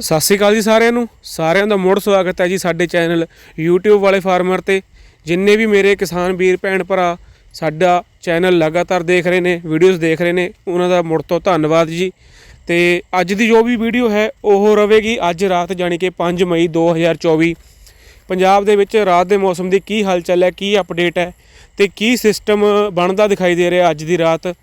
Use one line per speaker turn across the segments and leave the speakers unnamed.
ਸਤਿ ਸ਼੍ਰੀ ਅਕਾਲ ਜੀ ਸਾਰਿਆਂ ਨੂੰ। ਸਾਰਿਆਂ ਦਾ ਮੁੜ ਸਵਾਗਤ ਹੈ ਜੀ ਸਾਡੇ ਚੈਨਲ YouTube ਵਾਲੇ ਫਾਰਮਰ ਤੇ। ਜਿੰਨੇ ਵੀ ਮੇਰੇ ਕਿਸਾਨ ਵੀਰ, ਭੈਣ ਭਰਾ ਸਾਡਾ ਚੈਨਲ ਲਗਾਤਾਰ ਦੇਖ ਰਹੇ ਨੇ ਵੀਡੀਓਜ਼ ਦੇਖ ਰਹੇ ਨੇ, ਉਹਨਾਂ ਦਾ ਮੁੜ ਤੋਂ ਧੰਨਵਾਦ ਜੀ। ਤੇ ਅੱਜ ਦੀ ਜੋ ਵੀ ਵੀਡੀਓ ਹੈ, ਉਹ ਰਵੇਗੀ ਅੱਜ ਰਾਤ, ਜਾਣੀ ਕਿ 5 ਮਈ 2024 ਪੰਜਾਬ ਦੇ ਵਿੱਚ ਰਾਤ ਦੇ ਮੌਸਮ ਦੀ ਕੀ ਹਲਚਲ ਹੈ, ਕੀ ਅਪਡੇਟ ਹੈ ਤੇ ਕੀ ਸਿਸਟਮ ਬਣਦਾ ਦਿਖਾਈ ਦੇ ਰਿਹਾ ਅੱਜ ਦੀ ਰਾਤ।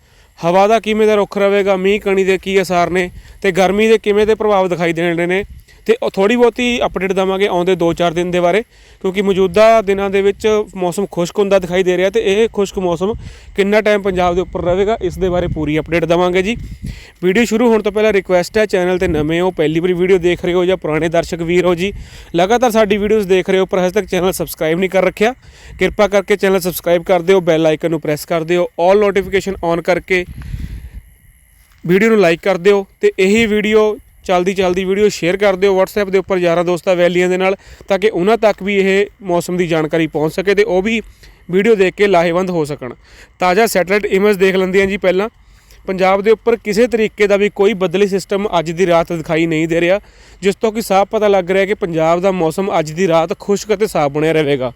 ਹਵਾ ਦਾ ਕਿਵੇਂ ਦਾ ਰੁੱਖ ਰਹੇਗਾ ਮੀਂਹ, ਕਣੀ ਦੇ ਕੀ ਅਸਰ ਨੇ ਤੇ ਗਰਮੀ ਦੇ ਕਿਵੇਂ ਦੇ ਪ੍ਰਭਾਵ ਦਿਖਾਈ ਦੇਣ ਨੇ? ਤੇ ਉਹ ਥੋੜੀ ਬਹੁਤੀ ਅਪਡੇਟ ਦਵਾਂਗੇ ਆਉਂਦੇ 2-4 ਦਿਨ ਦੇ ਬਾਰੇ, ਕਿਉਂਕਿ ਮੌਜੂਦਾ ਦਿਨਾਂ ਦੇ ਵਿੱਚ ਮੌਸਮ ਖੁਸ਼ਕ ਹੁੰਦਾ ਦਿਖਾਈ ਦੇ ਰਿਹਾ ਤੇ ਇਹ ਖੁਸ਼ਕ ਮੌਸਮ ਕਿੰਨਾ ਟਾਈਮ ਪੰਜਾਬ ਦੇ ਉੱਪਰ ਰਹੇਗਾ, ਇਸ ਦੇ ਬਾਰੇ ਪੂਰੀ ਅਪਡੇਟ ਦਵਾਂਗੇ ਜੀ। ਵੀਡੀਓ ਸ਼ੁਰੂ ਹੋਣ ਤੋਂ ਪਹਿਲਾਂ ਰਿਕੁਐਸਟ ਹੈ ਚੈਨਲ ਤੇ ਨਵੇਂ ਹੋ, ਪਹਿਲੀ ਵਾਰੀ ਵੀਡੀਓ ਦੇਖ ਰਹੇ ਹੋ ਜਾਂ ਪੁਰਾਣੇ ਦਰਸ਼ਕ ਵੀਰ ਹੋ ਜੀ, ਲਗਾਤਾਰ ਸਾਡੀ ਵੀਡੀਓਜ਼ ਦੇਖ ਰਹੇ ਹੋ, ਪਰ ਹਜੇ ਤੱਕ ਚੈਨਲ ਸਬਸਕ੍ਰਾਈਬ ਨਹੀਂ ਕਰ ਰੱਖਿਆ। ਕਿਰਪਾ ਕਰਕੇ ਚੈਨਲ ਸਬਸਕ੍ਰਾਈਬ ਕਰ ਦਿਓ ਬੈਲ ਆਈਕਨ ਨੂੰ ਪ੍ਰੈਸ ਕਰ ਦਿਓ ਆਲ ਨੋਟੀਫਿਕੇਸ਼ਨ ਔਨ ਕਰਕੇ ਵੀਡੀਓ ਨੂੰ ਲਾਈਕ ਕਰ ਦਿਓ ਤੇ ਇਹੀ ਵੀਡੀਓ ਚਲਦੀ ਚਲਦੀ ਵੀਡੀਓ ਸ਼ੇਅਰ ਕਰ ਦਿਓ WhatsApp ਦੇ ਉੱਪਰ ਯਾਰਾਂ ਦੋਸਤਾਂ ਵੈਲੀਆਂ ਦੇ ਨਾਲ, ਤਾਂ ਕਿ ਉਹਨਾਂ ਤੱਕ ਵੀ ਇਹ ਮੌਸਮ ਦੀ ਜਾਣਕਾਰੀ ਪਹੁੰਚ ਸਕੇ ਤੇ ਉਹ ਵੀ ਵੀਡੀਓ ਦੇਖ ਕੇ ਲਾਹੇਵੰਦ ਹੋ ਸਕਣ। ਤਾਜ਼ਾ ਸੈਟਲਾਈਟ ਇਮੇਜ ਦੇਖ ਲੈਂਦੇ ਹਾਂ ਜੀ ਪਹਿਲਾਂ। ਪੰਜਾਬ ਦੇ ਉੱਪਰ ਕਿਸੇ ਤਰੀਕੇ ਦਾ ਵੀ ਕੋਈ ਬਦਲੀ ਸਿਸਟਮ ਅੱਜ ਦੀ ਰਾਤ ਦਿਖਾਈ ਨਹੀਂ ਦੇ ਰਿਹਾ, ਜਿਸ ਤੋਂ ਕਿ ਸਾਫ਼ ਪਤਾ ਲੱਗ ਰਿਹਾ ਕਿ ਪੰਜਾਬ ਦਾ ਮੌਸਮ ਅੱਜ ਦੀ ਰਾਤ ਖੁਸ਼ਕ ਅਤੇ ਸਾਫ਼ ਬਣਿਆ ਰਹੇਗਾ।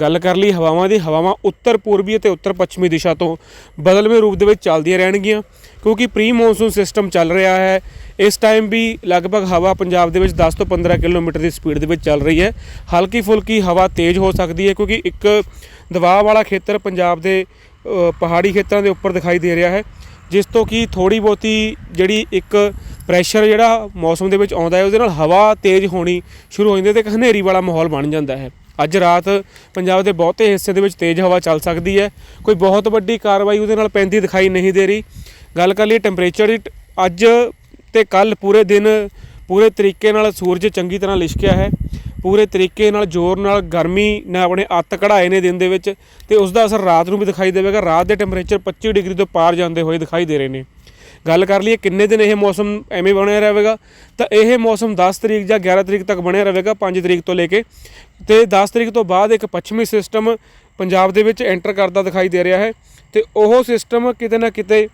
ਗੱਲ ਕਰ ਲਈ ਹਵਾਵਾਂ ਦੀ, ਹਵਾਵਾਂ ਉੱਤਰ ਪੂਰਬੀ ਅਤੇ ਉੱਤਰ ਪੱਛਮੀ ਦਿਸ਼ਾ ਤੋਂ ਬਦਲਵੇਂ ਰੂਪ ਦੇ ਵਿੱਚ ਚੱਲਦੀਆਂ ਰਹਿਣਗੀਆਂ, ਕਿਉਂਕਿ ਪ੍ਰੀ ਮੌਨਸੂਨ ਸਿਸਟਮ ਚੱਲ ਰਿਹਾ ਹੈ। ਇਸ ਟਾਈਮ ਵੀ ਲਗਭਗ ਹਵਾ ਪੰਜਾਬ ਦੇ ਵਿੱਚ 10 ਤੋਂ 15 ਕਿਲੋਮੀਟਰ ਦੀ ਸਪੀਡ ਦੇ ਵਿੱਚ ਚੱਲ ਰਹੀ ਹੈ। ਹਲਕੀ ਫੁਲਕੀ ਹਵਾ ਤੇਜ਼ ਹੋ ਸਕਦੀ ਹੈ, ਕਿਉਂਕਿ ਇੱਕ ਦਬਾਅ ਵਾਲਾ ਖੇਤਰ ਪੰਜਾਬ ਦੇ ਪਹਾੜੀ ਖੇਤਰਾਂ ਦੇ ਉੱਪਰ ਦਿਖਾਈ ਦੇ ਰਿਹਾ ਹੈ। ਜਿਸ ਤੋਂ ਕਿ ਥੋੜੀ ਬਹੁਤੀ ਜਿਹੜੀ ਇੱਕ ਪ੍ਰੈਸ਼ਰ ਜਿਹੜਾ ਮੌਸਮ ਦੇ ਵਿੱਚ ਆਉਂਦਾ ਹੈ, ਉਹਦੇ ਨਾਲ ਹਵਾ ਤੇਜ਼ ਹੋਣੀ ਸ਼ੁਰੂ ਹੋ ਜਾਂਦੀ ਹੈ ਤੇ ਇੱਕ ਹਨੇਰੀ ਵਾਲਾ ਮਾਹੌਲ ਬਣ ਜਾਂਦਾ ਹੈ। ਅੱਜ ਰਾਤ ਪੰਜਾਬ ਦੇ ਬਹੁਤੇ ਹਿੱਸੇ ਦੇ ਵਿੱਚ ਤੇਜ਼ ਹਵਾ ਚੱਲ ਸਕਦੀ ਹੈ। ਕੋਈ ਬਹੁਤ ਵੱਡੀ ਕਾਰਵਾਈ ਉਹਦੇ ਨਾਲ ਪੈਂਦੀ ਦਿਖਾਈ ਨਹੀਂ ਦੇ ਰਹੀ। ਗੱਲ ਕਰ ਲਈ ਟੈਂਪਰੇਚਰ ਦੀ ਟ- ਅੱਜ ਤੇ ਕੱਲ ਪੂਰੇ ਦਿਨ ਪੂਰੇ ਤਰੀਕੇ ਨਾਲ ਸੂਰਜ ਚੰਗੀ ਤਰ੍ਹਾਂ ਲਿਸ਼ਕਿਆ ਹੈ। ਪੂਰੇ ਤਰੀਕੇ ਨਾਲ, ਜ਼ੋਰ ਨਾਲ ਗਰਮੀ ਨੇ ਆਪਣੇ ਅੱਤ ਕਢਾਏ ਨੇ ਦਿਨ ਦੇ ਵਿੱਚ ਤੇ ਉਸ ਦਾ ਅਸਰ ਰਾਤ ਨੂੰ ਵੀ ਦਿਖਾਈ ਦੇਵੇਗਾ। ਰਾਤ ਦੇ ਟੈਂਪਰੇਚਰ 25 ਡਿਗਰੀ ਤੋਂ ਪਾਰ ਜਾਂਦੇ ਹੋਏ ਦਿਖਾਈ ਦੇ ਰਹੇ ਨੇ। ਗੱਲ ਕਰ ਲਈਏ ਕਿੰਨੇ ਦਿਨ ਇਹ ਮੌਸਮ ਐਵੇਂ ਬਣਿਆ ਰਹੇਗਾ, ਤਾਂ ਇਹ ਮੌਸਮ 10 ਤਰੀਕ ਜਾਂ 11 ਤਰੀਕ ਤੱਕ ਬਣਿਆ ਰਹੇਗਾ 5 ਤਰੀਕ ਤੋਂ ਲੈ ਕੇ। ਤੇ 10 ਤਰੀਕ ਤੋਂ ਬਾਅਦ ਇੱਕ ਪੱਛਮੀ ਸਿਸਟਮ ਪੰਜਾਬ ਦੇ ਵਿੱਚ ਐਂਟਰ ਕਰਦਾ ਦਿਖਾਈ ਦੇ ਰਿਹਾ ਹੈ ਤੇ ਉਹ ਸਿਸਟਮ ਕਿਤੇ ਨਾ ਕਿਤੇ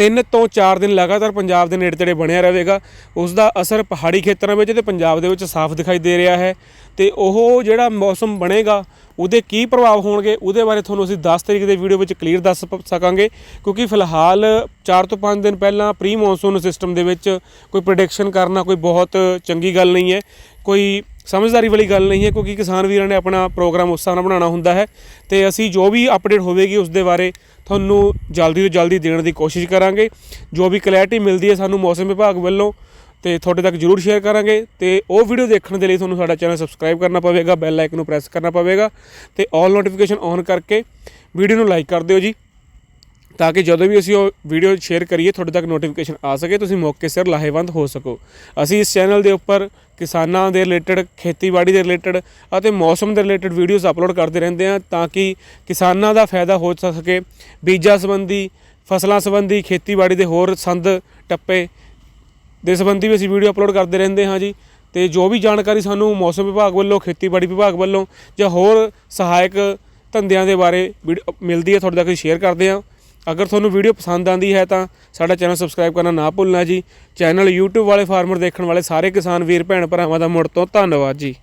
ਤਿੰਨ ਤੋਂ 4 ਦਿਨ ਲਗਾਤਾਰ ਪੰਜਾਬ ਦੇ ਨੇੜੇ ਤੇੜੇ ਬਣਿਆ ਰਹੇਗਾ। ਉਸ ਦਾ ਅਸਰ ਪਹਾੜੀ ਖੇਤਰਾਂ ਵਿੱਚ ਤੇ ਪੰਜਾਬ ਦੇ ਵਿੱਚ ਸਾਫ਼ ਦਿਖਾਈ ਦੇ ਰਿਹਾ ਹੈ। ਤੇ ਉਹ ਜਿਹੜਾ ਮੌਸਮ ਬਣੇਗਾ, ਉਹਦੇ ਕੀ ਪ੍ਰਭਾਵ ਹੋਣਗੇ, ਉਹਦੇ ਬਾਰੇ ਤੁਹਾਨੂੰ ਅਸੀਂ 10 ਤਰੀਕ ਦੇ ਵੀਡੀਓ ਵਿੱਚ ਕਲੀਅਰ ਦੱਸ ਸਕਾਂਗੇ। ਕਿਉਂਕਿ ਫਿਲਹਾਲ 4 ਤੋਂ 5 ਦਿਨ ਪਹਿਲਾਂ ਪ੍ਰੀ ਮੌਨਸੂਨ ਸਿਸਟਮ ਦੇ ਵਿੱਚ ਕੋਈ ਪ੍ਰੈਡਿਕਸ਼ਨ ਕਰਨਾ ਕੋਈ ਬਹੁਤ ਚੰਗੀ ਗੱਲ ਨਹੀਂ ਹੈ। ਕੋਈ ਸਮਝਦਾਰੀ ਵਾਲੀ ਗੱਲ ਨਹੀਂ ਹੈ ਕਿਉਂਕਿ ਕਿਸਾਨ ਵੀਰਾਂ ਨੇ ਆਪਣਾ ਪ੍ਰੋਗਰਾਮ ਉਸ ਹਿਸਾਬ ਬਣਾਉਣਾ ਹੁੰਦਾ ਹੈ ਤੇ ਅਸੀਂ ਜੋ ਵੀ ਅਪਡੇਟ ਹੋਵੇਗੀ ਉਸ ਦੇ ਬਾਰੇ ਤੁਹਾਨੂੰ ਜਲਦੀ ਤੋਂ ਜਲਦੀ ਦੇਣ ਦੀ ਕੋਸ਼ਿਸ਼ ਕਰਾਂਗੇ। ਜੋ ਵੀ ਕਲੈਰਿਟੀ ਮਿਲਦੀ ਹੈ ਸਾਨੂੰ ਮੌਸਮ ਵਿਭਾਗ ਵੱਲੋਂ ਤੇ ਤੁਹਾਡੇ ਤੱਕ ਜਰੂਰ ਸ਼ੇਅਰ ਕਰਾਂਗੇ ਤੇ ਉਹ ਵੀਡੀਓ ਦੇਖਣ ਦੇ ਲਈ ਤੁਹਾਨੂੰ ਸਾਡਾ ਚੈਨਲ ਸਬਸਕ੍ਰਾਈਬ ਕਰਨਾ ਪਵੇਗਾ ਬੈਲ ਆਈਕਨ ਨੂੰ ਪ੍ਰੈਸ ਕਰਨਾ ਪਵੇਗਾ ਤੇ ਆਲ ਨੋਟੀਫਿਕੇਸ਼ਨ ਔਨ ਕਰਕੇ ਵੀਡੀਓ ਨੂੰ ਲਾਈਕ ਕਰ ਦਿਓ ਜੀ। ਤਾਂ ਕਿ ਜਦੋਂ ਵੀ ਅਸੀਂ ਉਹ ਵੀਡੀਓ ਸ਼ੇਅਰ ਕਰੀਏ, ਤੁਹਾਡੇ ਤੱਕ ਨੋਟੀਫਿਕੇਸ਼ਨ ਆ ਸਕੇ, ਤੁਸੀਂ ਮੌਕੇ ਸਿਰ ਲਾਹੇਵੰਦ ਹੋ ਸਕੋ। ਅਸੀਂ ਇਸ ਚੈਨਲ ਦੇ ਉੱਪਰ ਕਿਸਾਨਾਂ ਦੇ ਰਿਲੇਟਡ ਖੇਤੀਬਾੜੀ ਦੇ ਰਿਲੇਟਡ ਅਤੇ ਮੌਸਮ ਦੇ ਰਿਲੇਟਡ ਵੀਡੀਓਜ਼ ਅਪਲੋਡ ਕਰਦੇ ਰਹਿੰਦੇ ਹਾਂ ਤਾਂ ਕਿ ਕਿਸਾਨਾਂ ਦਾ ਫਾਇਦਾ ਹੋ ਸਕੇ ਬੀਜਾਂ ਸੰਬੰਧੀ, ਫਸਲਾਂ ਸੰਬੰਧੀ, ਖੇਤੀਬਾੜੀ ਦੇ ਹੋਰ ਸੰਦ ਟੱਪੇ ਦੇ ਸੰਬੰਧੀ ਵੀ ਅਸੀਂ ਵੀਡੀਓ ਅਪਲੋਡ ਕਰਦੇ ਰਹਿੰਦੇ ਹਾਂ ਜੀ। ਤੇ ਜੋ ਵੀ ਜਾਣਕਾਰੀ ਸਾਨੂੰ ਮੌਸਮ ਵਿਭਾਗ ਵੱਲੋਂ, ਖੇਤੀਬਾੜੀ ਵਿਭਾਗ ਵੱਲੋਂ ਜਾਂ ਹੋਰ ਸਹਾਇਕ ਧੰਦਿਆਂ ਦੇ ਬਾਰੇ ਵੀਡੀਓ ਮਿਲਦੀ ਹੈ, ਤੁਹਾਡੇ ਤੱਕ ਸ਼ੇਅਰ ਕਰਦੇ ਹਾਂ। ਅਗਰ ਤੁਹਾਨੂੰ ਵੀਡੀਓ ਪਸੰਦ ਆਂਦੀ ਹੈ ਤਾਂ ਸਾਡਾ ਚੈਨਲ ਸਬਸਕ੍ਰਾਈਬ ਕਰਨਾ ਨਾ ਭੁੱਲਣਾ ਜੀ। ਚੈਨਲ YouTube ਵਾਲੇ ਫਾਰਮਰ ਦੇਖਣ ਵਾਲੇ ਸਾਰੇ ਕਿਸਾਨ ਵੀਰ, ਭੈਣ ਭਰਾਵਾਂ ਦਾ ਮੁੜ ਤੋਂ ਧੰਨਵਾਦ ਜੀ।